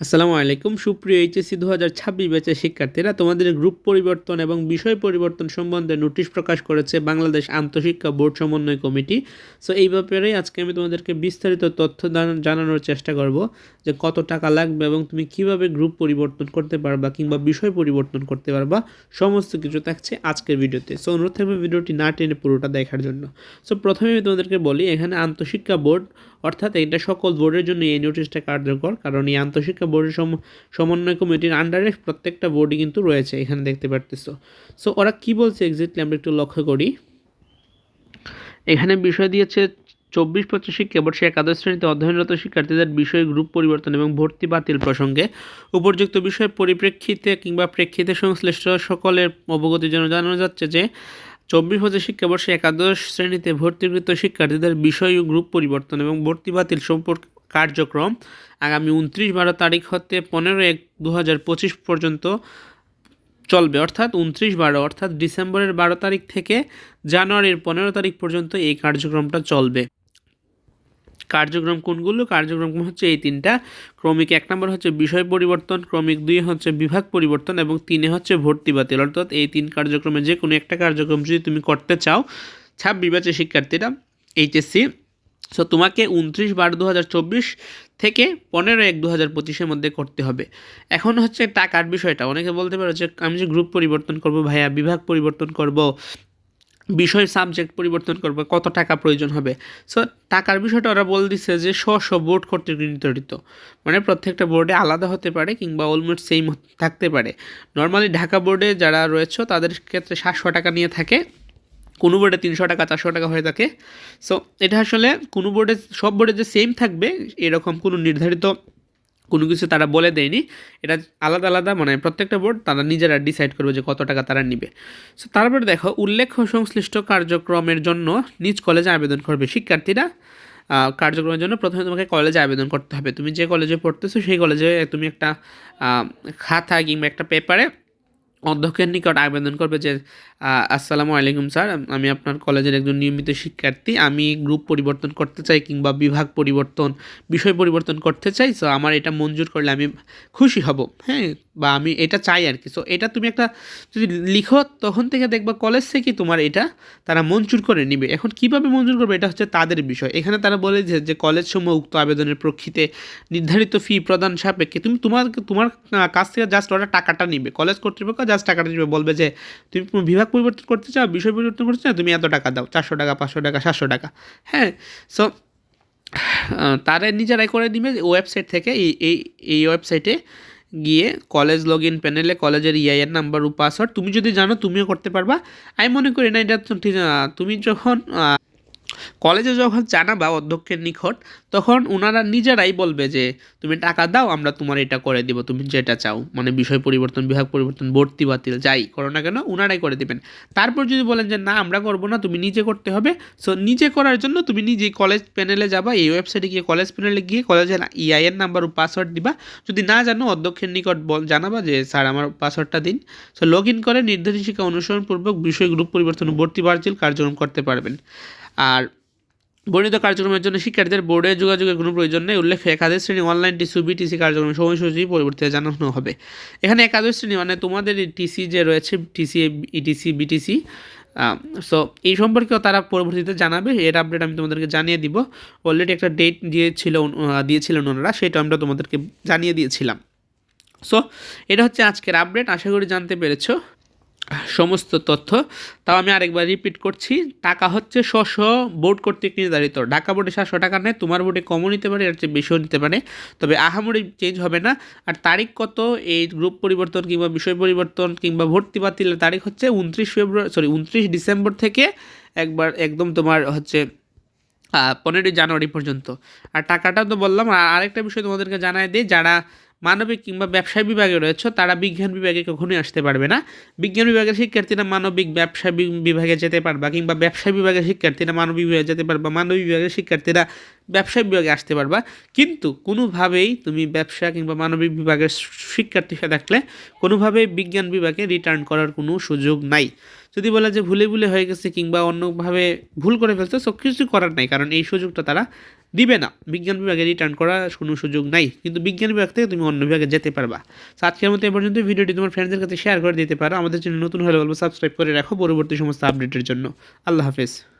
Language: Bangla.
আসসালামু আলাইকুম। সুপ্রিয় এইচএসসি দু হাজার ছাব্বিশ ব্যাচের শিক্ষার্থীরা, তোমাদের গ্রুপ পরিবর্তন এবং বিষয় পরিবর্তন সম্বন্ধে নোটিশ প্রকাশ করেছে বাংলাদেশ আন্তঃশিক্ষা বোর্ড সমন্বয় কমিটি। সো এই ব্যাপারেই আজকে আমি তোমাদেরকে বিস্তারিত তথ্য জানানোর চেষ্টা করব যে কত টাকা লাগবে এবং তুমি কীভাবে গ্রুপ পরিবর্তন করতে পারবা কিংবা বিষয় পরিবর্তন করতে পারবা, সমস্ত কিছু থাকছে আজকের ভিডিওতে। সো অনুরোধ থাকবে ভিডিওটি না টেনে পুরোটা দেখার জন্য। সো প্রথমে আমি তোমাদেরকে বলি, এখানে আন্তঃশিক্ষা বোর্ড অর্থাৎ এটা সকল বোর্ডের জন্য এই নোটিশটা কার্যকর, কারণ এই আন্তঃশিক্ষা বোর্ডের সম- সমন্বয় কমিটির আন্ডারে প্রত্যেকটা বোর্ডই কিন্তু রয়েছে, এখানে দেখতে পারতেছো। সো ওরা কি বলছে এক্স্যাক্টলি আমরা একটু লক্ষ্য করি। এখানে বিষয় দিয়েছে, চব্বিশ পঁচিশ শিক্ষাবর্ষে একাদশ শ্রেণীতে অধ্যয়নরত শিক্ষার্থীদের বিষয় গ্রুপ পরিবর্তন এবং ভর্তি বাতিল প্রসঙ্গে উপযুক্ত বিষয়ের পরিপ্রেক্ষিতে কিংবা প্রেক্ষিতে সংশ্লিষ্ট সকলের অবগতির জন্য জানানো যাচ্ছে যে চব্বিশ পঁচিশ শিক্ষাবর্ষে একাদশ শ্রেণীতে ভর্তিকৃত শিক্ষার্থীদের বিষয় ও গ্রুপ পরিবর্তন এবং ভর্তি বাতিল সম্পর্ক কার্যক্রম আগামী উনত্রিশ বারো তারিখ হতে পনেরো এক দু পর্যন্ত চলবে, অর্থাৎ উনত্রিশ বারো, অর্থাৎ ডিসেম্বরের বারো তারিখ থেকে জানুয়ারির পনেরো তারিখ পর্যন্ত এই কার্যক্রমটা চলবে। কার্যক্রম কোনগুলো? কার্যক্রম হচ্ছে এই তিনটা। ক্রমিক এক নম্বর হচ্ছে বিষয় পরিবর্তন, ক্রমিক দুই হচ্ছে বিভাগ পরিবর্তন এবং তিনে হচ্ছে ভর্তি বাতিল। অর্থাৎ এই তিন কার্যক্রমে যে কোনো একটা কার্যক্রম যদি তুমি করতে চাও, ছাব্বিশ ব্যাচের শিক্ষার্থীরা এইচএসসি। সো তোমাকে উনত্রিশ বারো দু হাজার চব্বিশ থেকে পনেরো এক দু হাজার পঁচিশের মধ্যে করতে হবে। এখন হচ্ছে টাকার বিষয়টা। অনেকে বলতে পারো যে, আমি যে গ্রুপ পরিবর্তন করব ভাইয়া, বিভাগ পরিবর্তন করব। বিষয় সাবজেক্ট পরিবর্তন করবে, কত টাকা প্রয়োজন হবে। সো টাকার বিষয়টা ওরা বল দিচ্ছে যে স্ব স্ব বোর্ড কর্তৃক নির্ধারিত মানে প্রত্যেকটা বোর্ডে আলাদা হতে পারে কিংবা অলমোস্ট সেম থাকতে পারে। নর্মালি ঢাকা বোর্ডে যারা রয়েছে, তাদের ক্ষেত্রে সাতশো টাকা নিয়ে থাকে। কোনো বোর্ডে তিনশো টাকা, চারশো টাকা হয়ে থাকে। সো এটা আসলে কোনো বোর্ডে সব বোর্ডে যে সেম থাকবে, এরকম কোনো নির্ধারিত কোনো কিছু তারা বলে দেয়নি, এটা আলাদা আলাদা মানে প্রত্যেকটা বোর্ড তারা নিজেরা ডিসাইড করবে যে কত টাকা তারা নিবে। সো তারপরে দেখো, উল্লেখ্য সংশ্লিষ্ট কার্যক্রমের জন্য নিজ কলেজে আবেদন করবে। শিক্ষার্থীরা কার্যক্রমের জন্য প্রথমে তোমাকে কলেজে আবেদন করতে হবে। তুমি যে কলেজে পড়তেছো, সেই কলেজে তুমি একটা খাতা কিংবা একটা পেপারে অধ্যক্ষের নিকট আবেদন করবে যে আসসালামু আলাইকুম স্যার, আমি আপনার কলেজের একজন নিয়মিত শিক্ষার্থী, আমি গ্রুপ পরিবর্তন করতে চাই কিংবা বিভাগ পরিবর্তন, বিষয় পরিবর্তন করতে চাই সো আমার এটা মঞ্জুর করলে আমি খুশি হব হ্যাঁ বা আমি এটা চাই আর কি। সো এটা তুমি একটা যদি লিখো, তখন থেকে দেখবা কলেজ থেকে তোমার এটা তারা মঞ্জুর করে নিবে। এখন কীভাবে মঞ্জুর করবে এটা হচ্ছে তাদের বিষয়। এখানে তারা বলে যে যে কলেজ সমূহ উক্ত আবেদনের প্রক্ষিতে নির্ধারিত ফি প্রদান সাপেক্ষে তুমি তোমার তোমার কাছ থেকে জাস্ট ওরা টাকাটা নিবে। কলেজ কর্তৃপক্ষ জাস্ট টাকাটা নিবে বলবে যে, তুমি বিভাগ পরিবর্তন করতে চাও? বিষয় পরিবর্তন করতে চাও? তুমি এত টাকা দাও, চারশো টাকা, পাঁচশো টাকা, সাতশো টাকা। হ্যাঁ সো তারা নিজেরাই করে দিবে ওয়েবসাইট থেকে। এই এই ওয়েবসাইটে গিয়ে কলেজ লগ ইন প্যানেলে কলেজের ইআইএন নাম্বার ও পাসওয়ার্ড তুমি যদি জানো তুমিও করতে পারবা। আমি মনে করি না, এটা তুমি যখন কলেজে যখন জানাবা অধ্যক্ষের নিকট, তখন ওনারা নিজেরাই বলবে যে, তুমি টাকা দাও, আমরা তোমার এটা করে দিব, তুমি যেটা চাও। মানে বিষয় পরিবর্তন, বিভাগ পরিবর্তন, ভর্তি বাতিল যাই করো না কেন ওনারাই করে দিবেন। তারপর যদি বলেন যে, না, আমরা করব না, তুমি নিজে করতে হবে। সো নিজে করার জন্য তুমি নিজেই কলেজ প্যানেলে যাবা, এই ওয়েবসাইটে গিয়ে, কলেজ প্যানেলে গিয়ে কলেজের ইআইএন নাম্বার ও পাসওয়ার্ড দিবা। যদি না জানো, অধ্যক্ষের নিকট বল, জানাবা যে, স্যার, আমার পাসওয়ার্ডটা দিন। সো লগ ইন করে নির্ধারিত শিক্ষা অনুসরণপূর্বক বিষয় গ্রুপ পরিবর্তন ভর্তি বাতিল কার্যক্রম করতে পারবেন। আর বর্ণিত কার্যক্রমের জন্য শিক্ষার্থীদের বোর্ডে যোগাযোগের কোনো প্রয়োজন নেই। উল্লেখ্য, একাদশ শ্রেণি অনলাইন টিসি বিটিসি কার্যক্রমের সময়সূচি পরিবর্তে জানানো হবে। এখানে একাদশ শ্রেণি মানে তোমাদের টিসি যে রয়েছে টিসি ইটিসি বিটিসি সো এই সম্পর্কেও তারা পরবর্তীতে জানাবে। এর আপডেট আমি তোমাদেরকে জানিয়ে দিব। অলরেডি একটা ডেট দিয়েছিল দিয়েছিলেন ওনারা সেটা আমরা তোমাদেরকে জানিয়ে দিয়েছিলাম। সো এটা হচ্ছে আজকের আপডেট আশা করি জানতে পেরেছ। সমস্ত তথ্য। তাও আমি আরেকবার রিপিট করছি। টাকা হচ্ছে স্ব বোর্ড কর্তৃক নির্ধারিত। ঢাকা বোর্ডে সাতশো টাকা নেয়, তোমার বোর্ডে কমও নিতে পারে, এর চেয়ে বেশিও নিতে পারে। তবে আহামরি চেঞ্জ হবে না। আর তারিখ কত? এই গ্রুপ পরিবর্তন কিংবা বিষয় পরিবর্তন কিংবা ভর্তি বাতিলের তারিখ হচ্ছে উনত্রিশ ফেব্রুয়ারি সরি উনত্রিশ ডিসেম্বর থেকে একবার একদম তোমার হচ্ছে পনেরোই জানুয়ারি পর্যন্ত। আর টাকাটা তো বললাম, আর আরেকটা বিষয় তোমাদেরকে জানাই দিই, যারা মানবিক কিংবা ব্যবসায় বিভাগে রয়েছে, তারা বিজ্ঞান বিভাগে কখনোই আসতে পারবে না। বিজ্ঞান বিভাগের শিক্ষার্থীরা মানবিক ব্যবসা বিভাগে যেতে পারবা কিংবা ব্যবসা বিভাগের শিক্ষার্থীরা মানবিক বিভাগে যেতে পারবা মানবিক বিভাগের শিক্ষার্থীরা ব্যবসায় বিভাগে আসতে পারবা। কিন্তু কোনোভাবেই তুমি ব্যবসা কিংবা মানবিক বিভাগের শিক্ষার্থী থাকলে কোনোভাবেই বিজ্ঞান বিভাগে রিটার্ন করার কোনো সুযোগ নাই। যদি বলে যে ভুলে ভুলে হয়ে গেছে কিংবা অন্যভাবে ভুল করে ফেলছে সব কিছু করার নাই, কারণ এই সুযোগটা তারা দিবে না। বিজ্ঞান বিভাগে রিটার্ন করার কোনো সুযোগ নাই। কিন্তু বিজ্ঞান বিভাগ থেকে তুমি অন্য বিভাগে যেতে পারবা। আজকের মতো এ পর্যন্ত ভিডিওটি তোমার ফ্রেন্ডদের কাছে শেয়ার করে দিতে পারো। আমাদের চ্যানেল নতুন হলে বলব সাবস্ক্রাইব করে রাখো। পরবর্তী সমস্ত আপডেটের জন্য। আল্লাহ হাফেজ।